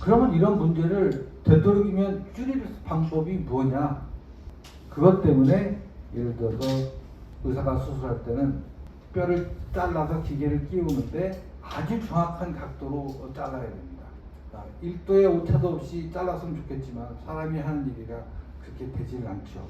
그러면 이런 문제를 되도록이면 줄일 방법이 뭐냐? 그것 때문에 예를 들어서 의사가 수술할 때는 뼈를 잘라서 기계를 끼우는데 아주 정확한 각도로 잘라야 됩니다. 1도의 오차도 없이 잘랐으면 좋겠지만 사람이 하는 일이라 그렇게 되지는 않죠.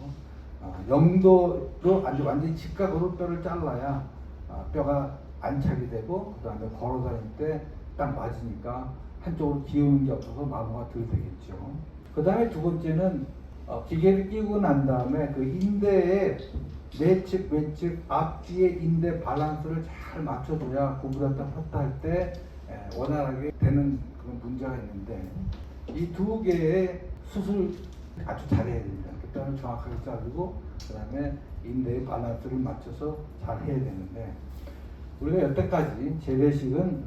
아, 0도로 아주 완전히 직각으로 뼈를 잘라야 아, 뼈가 안착이 되고 그 다음에 걸어 다닐 때 딱 맞으니까 한쪽으로 기우는 게 없어서 마모가 덜 되겠죠. 그 다음에 두 번째는 어, 기계를 끼고 난 다음에 그 인대의 내측, 외측, 앞뒤의 인대 밸런스를 잘 맞춰줘야 구부렸다 폈다 할 때 원활하게 되는 그런 문제가 있는데 이 두 개의 수술 아주 잘해야 됩니다. 뼈를 정확하게 자르고 그 다음에 인대의 밸런스를 맞춰서 잘 해야 되는데 우리가 여태까지 재래식은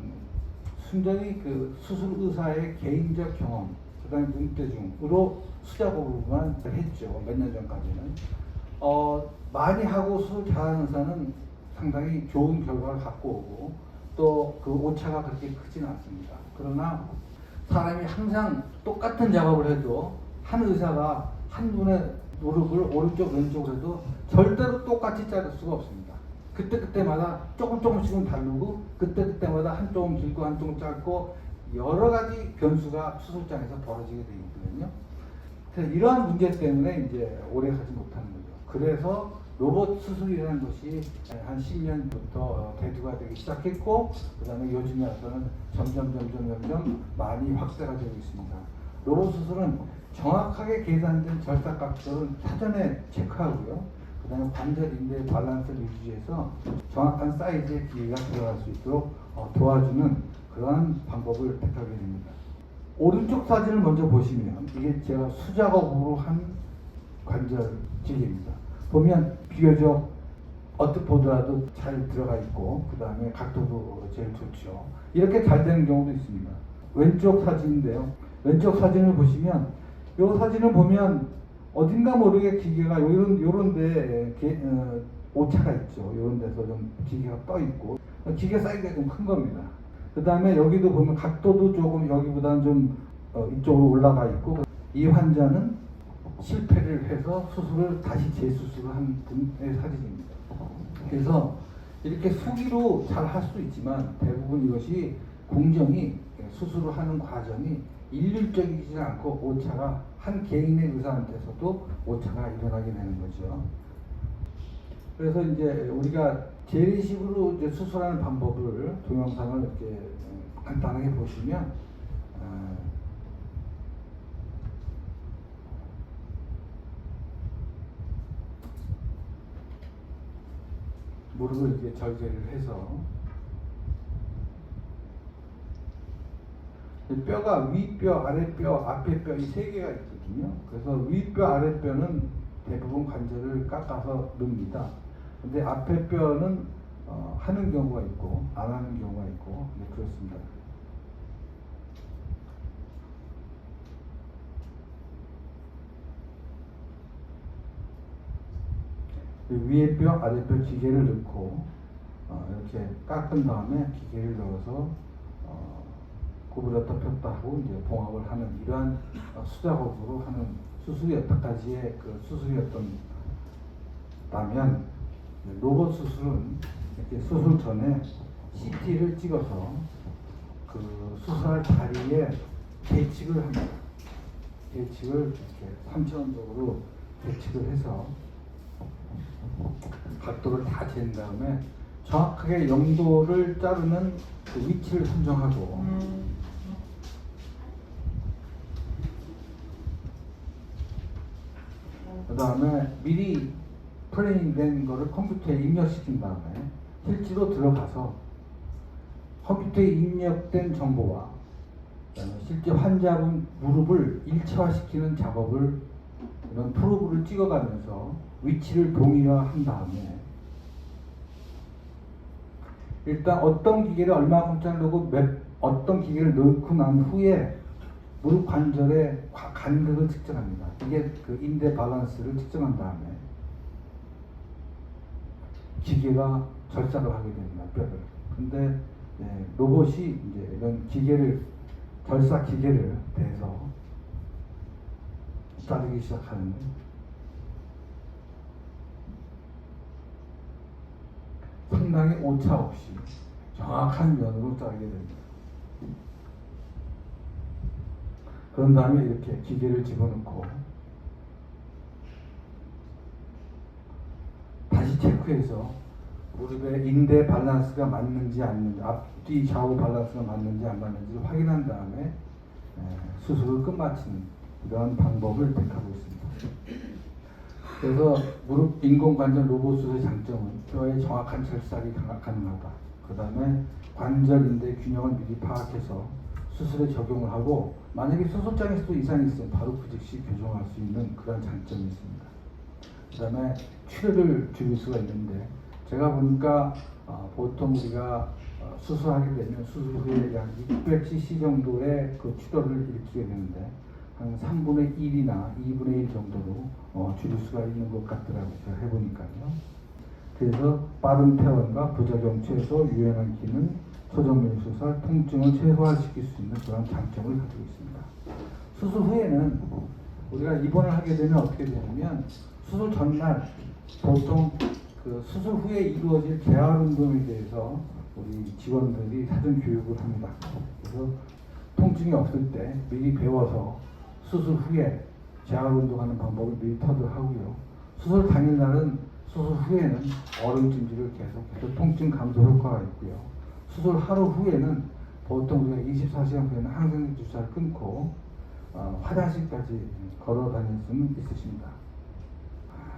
순전히 그 수술 의사의 개인적 경험, 그다음에 눈대중으로 수작업으로만 했죠. 몇 년 전까지는. 어, 많이 하고 수술 잘하는 의사는 상당히 좋은 결과를 갖고 오고 또 그 오차가 그렇게 크지는 않습니다. 그러나 사람이 항상 똑같은 작업을 해도 한 의사가 한 분의 무릎을 오른쪽 왼쪽으로 해도 절대로 똑같이 자를 수가 없습니다. 그때 그때마다 조금 조금씩은 다르고 그때 그때마다 한쪽은 길고 한쪽은 짧고 여러 가지 변수가 수술장에서 벌어지게 되어 있거든요. 그래서 이러한 문제 때문에 이제 오래 가지 못하는 거죠. 그래서 로봇 수술이라는 것이 한 10년부터 대두가 되기 시작했고 그다음에 요즘에 와서는 점점 점점 점점 많이 확대가 되고 있습니다. 로봇 수술은 정확하게 계산된 절삭각도를 사전에 체크하고요. 그 다음에 관절 인대의 밸런스를 유지해서 정확한 사이즈의 기계가 들어갈 수 있도록 어, 도와주는 그러한 방법을 택하게 됩니다. 오른쪽 사진을 먼저 보시면 이게 제가 수작업으로 한 관절 기계입니다. 보면 비교적 어떻게 보더라도 잘 들어가 있고 그 다음에 각도도 제일 좋죠. 이렇게 잘 되는 경우도 있습니다. 왼쪽 사진인데요. 왼쪽 사진을 보시면 이 사진을 보면 어딘가 모르게 기계가 요런 요런데 게- 어, 오차가 있죠. 요런 데서 좀 기계가 떠 있고 기계 사이즈가 좀 큰 겁니다. 그 다음에 여기도 보면 각도도 조금 여기보다는 좀 어, 이쪽으로 올라가 있고 이 환자는 실패를 해서 수술을 다시 재수술을 한 분의 사진입니다. 그래서 이렇게 수기로 잘 할 수 있지만 대부분 이것이 공정이 수술을 하는 과정이 일률적이지 않고 오차가 한 개인의 의사한테서도 오차가 일어나게 되는 거죠. 그래서 이제 우리가 재래식으로 이제 수술하는 방법을 동영상을 이렇게 간단하게 보시면 어, 무릎을 이렇게 절개를 해서 이 뼈가 위뼈, 아랫뼈, 앞에 뼈 이 세 개가 있거든요. 그래서 위뼈, 아랫뼈는 대부분 관절을 깎아서 넣습니다. 근데 앞에 뼈는 어, 하는 경우가 있고 안 하는 경우가 있고 네, 그렇습니다. 그 위에 뼈, 아래 뼈 기계를 넣고 어, 이렇게 깎은 다음에 기계를 넣어서 어, 구부렸다 폈다 하고 이제 봉합을 하는 이러한 어, 수작업으로 하는 수술이 여태까지의 그 수술이었던 다면 로봇 수술은 이렇게 수술 전에 CT를 찍어서 그 수술할 다리에 계측을 합니다. 계측을 이렇게 삼천원적으로 계측을 해서 각도를 다잰 다음에 정확하게 영도를 자르는 그 위치를 선정하고 그 다음에 미리 플레이닝 된 거를 컴퓨터에 입력시킨 다음에 실제로 들어가서 컴퓨터에 입력된 정보와 실제 환자분 무릎을 일체화시키는 작업을 이런 프로브를 찍어가면서 위치를 동일화한 다음에 일단 어떤 기계를 얼마만큼 자르고 몇, 어떤 기계를 넣고 난 후에 무릎 관절의 과- 간극을 측정합니다. 이게 그 인대 밸런스를 측정한 다음에 기계가 절삭을 하게 됩니다. 뼈를. 근데 네, 로봇이 이제 이런 기계를 결사 기계를 대서 자르기 시작하는데 상당히 오차 없이 정확한 면으로 자르게 됩니다. 그런 다음에 이렇게 기계를 집어넣고 다시 체크해서 무릎의 인대 밸런스가 맞는지 안 맞는지 앞뒤 좌우 밸런스가 맞는지 안 맞는지를 확인한 다음에 에, 수술을 끝마치는 이러한 방법을 택하고 있습니다. 그래서 무릎 인공관절 로봇 수술의 장점은 뼈의 정확한 철삭이 가- 가능하다. 그 다음에 관절 인대 균형을 미리 파악해서 수술에 적용을 하고 만약에 수술장에서도 이상이 있으면 바로 그 즉시 교정할 수 있는 그런 장점이 있습니다. 그 다음에 출혈을 줄일 수가 있는데 제가 보니까 어, 보통 우리가 어, 수술하게 되면 수술 후에 약 600cc 정도의 그 출혈을 일으키게 되는데 한 3분의 1이나 2분의 1 정도로 어, 줄일 수가 있는 것 같더라고요. 제가 해보니까요. 그래서 빠른 퇴원과 부작용 최소, 유연한 기능, 소정면 수술, 통증을 최소화시킬 수 있는 그런 장점을 가지고 있습니다. 수술 후에는 우리가 입원을 하게 되면 어떻게 되냐면 수술 전날 보통 그 수술 후에 이루어질 재활 운동에 대해서 우리 직원들이 사전 교육을 합니다. 그래서 통증이 없을 때 미리 배워서 수술 후에 재활 운동하는 방법을 미리 터득 하고요. 수술 당일날은 수술 후에는 얼음 찜질을 계속 해서 통증 감소 효과가 있고요. 수술 하루 후에는 보통 우리가 24시간 후에는 항생제 주사를 끊고 어, 화장실까지 걸어 다닐 수는 있으십니다.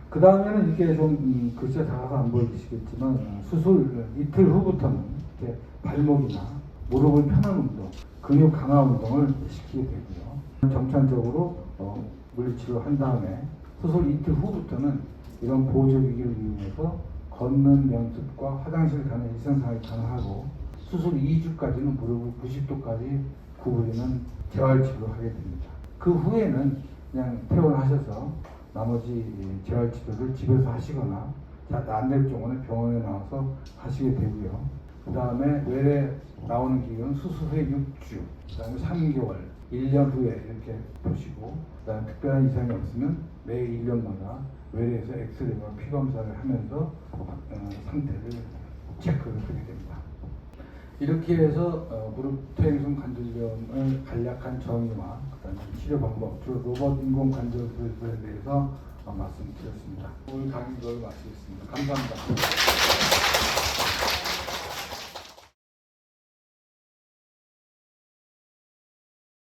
그 다음에는 이게 좀 음, 글씨가 작아서 안 보이시겠지만 어, 수술 이틀 후부터는 이렇게 발목이나 무릎을 편한 운동, 근육 강화 운동을 시키게 되고요. 정상적으로 어, 물리치료 한 다음에 수술 이틀 후부터는 이런 보조기기를 이용해서 걷는 연습과 화장실 가는 일상생활이 가능하고 수술 2주까지는 무릎을 90도까지 구부리는 재활치료를 하게 됩니다. 그 후에는 그냥 퇴원하셔서 나머지 재활치료를 집에서 하시거나 안될 경우는 병원에 나와서 하시게 되고요. 그 다음에 외래 나오는 기간은 수술 후에 6주, 그 다음에 3개월, 1년 후에 이렇게 보시고 그 다음에 특별한 이상이 없으면 매 1년마다 외래에서 엑스레이와 피검사를 하면서 어, 상태를 체크를 하게 됩니다. 이렇게 해서 어, 무릎 퇴행성 관절염을 간략한 정의와 그다음에 치료 방법, 주로 로봇 인공 관절 수술에 대해서 어, 말씀드렸습니다. 오늘 강의 이걸 마치겠습니다. 감사합니다.